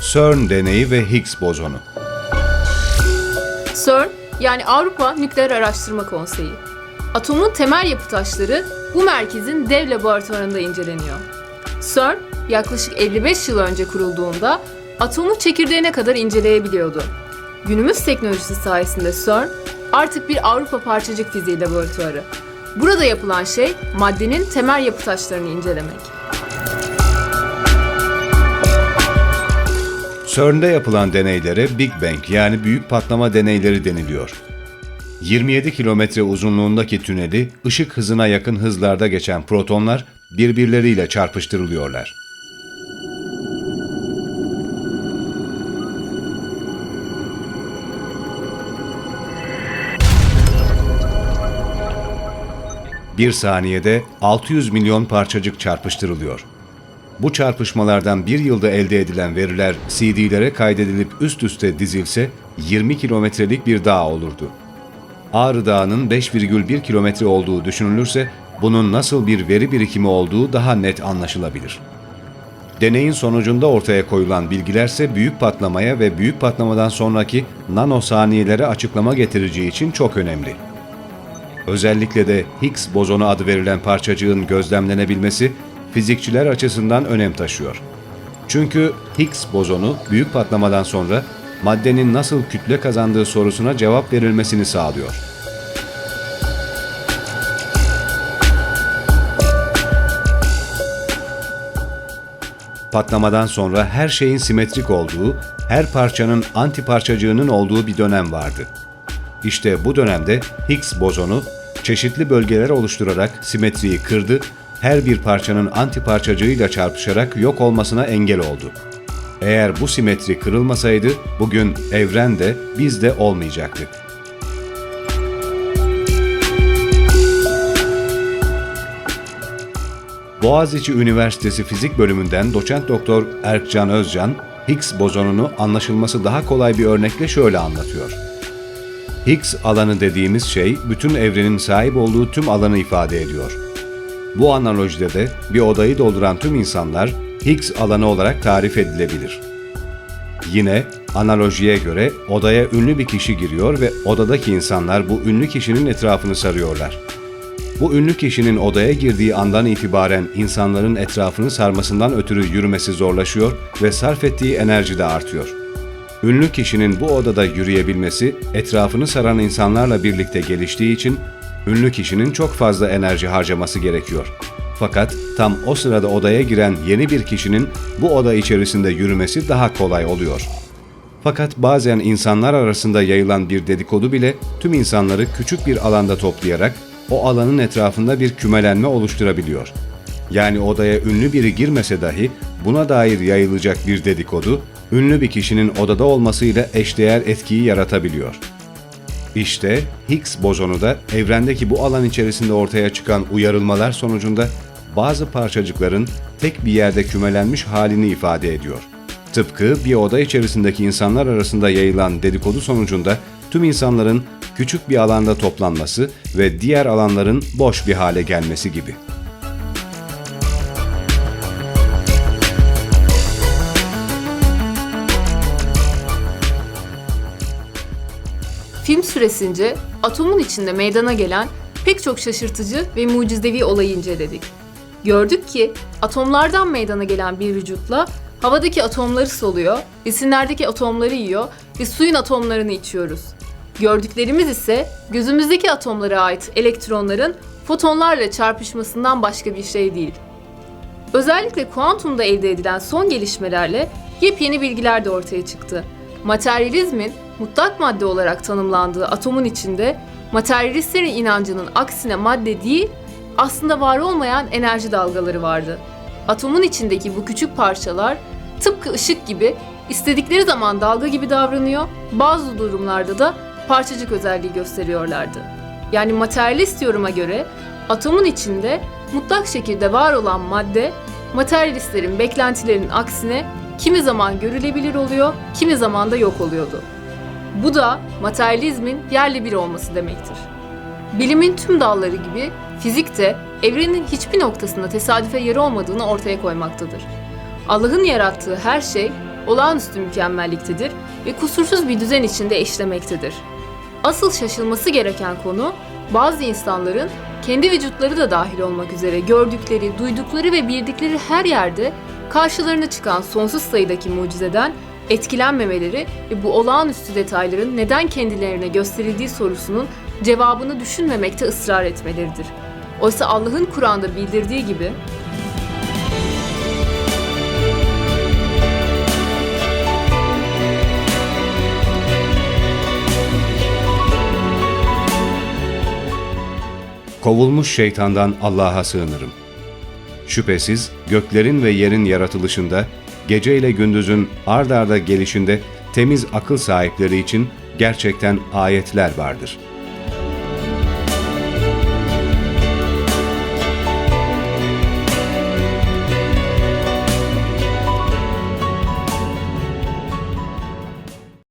CERN deneyi ve Higgs bozonu. CERN yani Avrupa Nükleer Araştırma Konseyi. Atomun temel yapı taşları bu merkezin dev laboratuvarında inceleniyor. CERN yaklaşık 55 yıl önce kurulduğunda atomu çekirdeğine kadar inceleyebiliyordu. Günümüz teknolojisi sayesinde CERN artık bir Avrupa parçacık fiziği laboratuvarı. Burada yapılan şey maddenin temel yapı taşlarını incelemek. CERN'de yapılan deneylere Big Bang yani büyük patlama deneyleri deniliyor. 27 kilometre uzunluğundaki tüneli ışık hızına yakın hızlarda geçen protonlar birbirleriyle çarpıştırılıyorlar. Bir saniyede 600 milyon parçacık çarpıştırılıyor. Bu çarpışmalardan bir yılda elde edilen veriler CD'lere kaydedilip üst üste dizilse 20 kilometrelik bir dağ olurdu. Ağrı Dağı'nın 5,1 kilometre olduğu düşünülürse bunun nasıl bir veri birikimi olduğu daha net anlaşılabilir. Deneyin sonucunda ortaya koyulan bilgilerse büyük patlamaya ve büyük patlamadan sonraki nanosaniyelere açıklama getireceği için çok önemli. Özellikle de Higgs bozonu adı verilen parçacığın gözlemlenebilmesi fizikçiler açısından önem taşıyor. Çünkü Higgs bozonu büyük patlamadan sonra maddenin nasıl kütle kazandığı sorusuna cevap verilmesini sağlıyor. Patlamadan sonra her şeyin simetrik olduğu, her parçanın antiparçacığının olduğu bir dönem vardı. İşte bu dönemde Higgs bozonu çeşitli bölgeler oluşturarak simetriyi kırdı, her bir parçanın antiparçacığıyla çarpışarak yok olmasına engel oldu. Eğer bu simetri kırılmasaydı bugün evren de biz de olmayacaktık. Boğaziçi Üniversitesi Fizik Bölümünden doçent doktor Erkcan Özcan, Higgs bozonunu anlaşılması daha kolay bir örnekle şöyle anlatıyor. Higgs alanı dediğimiz şey bütün evrenin sahip olduğu tüm alanı ifade ediyor. Bu analojide de bir odayı dolduran tüm insanlar Higgs alanı olarak tarif edilebilir. Yine analojiye göre odaya ünlü bir kişi giriyor ve odadaki insanlar bu ünlü kişinin etrafını sarıyorlar. Bu ünlü kişinin odaya girdiği andan itibaren insanların etrafını sarmasından ötürü yürümesi zorlaşıyor ve sarf ettiği enerji de artıyor. Ünlü kişinin bu odada yürüyebilmesi etrafını saran insanlarla birlikte geliştiği için ünlü kişinin çok fazla enerji harcaması gerekiyor. Fakat tam o sırada odaya giren yeni bir kişinin bu oda içerisinde yürümesi daha kolay oluyor. Fakat bazen insanlar arasında yayılan bir dedikodu bile tüm insanları küçük bir alanda toplayarak o alanın etrafında bir kümelenme oluşturabiliyor. Yani odaya ünlü biri girmese dahi buna dair yayılacak bir dedikodu, ünlü bir kişinin odada olmasıyla eşdeğer etkiyi yaratabiliyor. İşte Higgs bozonu da evrendeki bu alan içerisinde ortaya çıkan uyarılmalar sonucunda bazı parçacıkların tek bir yerde kümelenmiş halini ifade ediyor. Tıpkı bir oda içerisindeki insanlar arasında yayılan dedikodu sonucunda tüm insanların küçük bir alanda toplanması ve diğer alanların boş bir hale gelmesi gibi. Film süresince atomun içinde meydana gelen pek çok şaşırtıcı ve mucizevi olayı inceledik. Gördük ki atomlardan meydana gelen bir vücutla havadaki atomları soluyor, besinlerdeki atomları yiyor ve suyun atomlarını içiyoruz. Gördüklerimiz ise gözümüzdeki atomlara ait elektronların fotonlarla çarpışmasından başka bir şey değil. Özellikle kuantumda elde edilen son gelişmelerle yepyeni bilgiler de ortaya çıktı. Materyalizmin mutlak madde olarak tanımlandığı atomun içinde materyalistlerin inancının aksine madde değil, aslında var olmayan enerji dalgaları vardı. Atomun içindeki bu küçük parçalar tıpkı ışık gibi istedikleri zaman dalga gibi davranıyor, bazı durumlarda da parçacık özelliği gösteriyorlardı. Yani materyalist yoruma göre atomun içinde mutlak şekilde var olan madde materyalistlerin beklentilerinin aksine kimi zaman görülebilir oluyor, kimi zaman da yok oluyordu. Bu da materyalizmin yerli bir olması demektir. Bilimin tüm dalları gibi fizik de evrenin hiçbir noktasında tesadüfe yer olmadığını ortaya koymaktadır. Allah'ın yarattığı her şey olağanüstü mükemmelliktedir ve kusursuz bir düzen içinde işlemektedir. Asıl şaşılması gereken konu bazı insanların kendi vücutları da dahil olmak üzere gördükleri, duydukları ve bildikleri her yerde karşılarına çıkan sonsuz sayıdaki mucizeden etkilenmemeleri ve bu olağanüstü detayların neden kendilerine gösterildiği sorusunun cevabını düşünmemekte ısrar etmeleridir. Oysa Allah'ın Kur'an'da bildirdiği gibi Kovulmuş şeytandan Allah'a sığınırım. Şüphesiz göklerin ve yerin yaratılışında, gece ile gündüzün ard arda gelişinde temiz akıl sahipleri için gerçekten ayetler vardır.''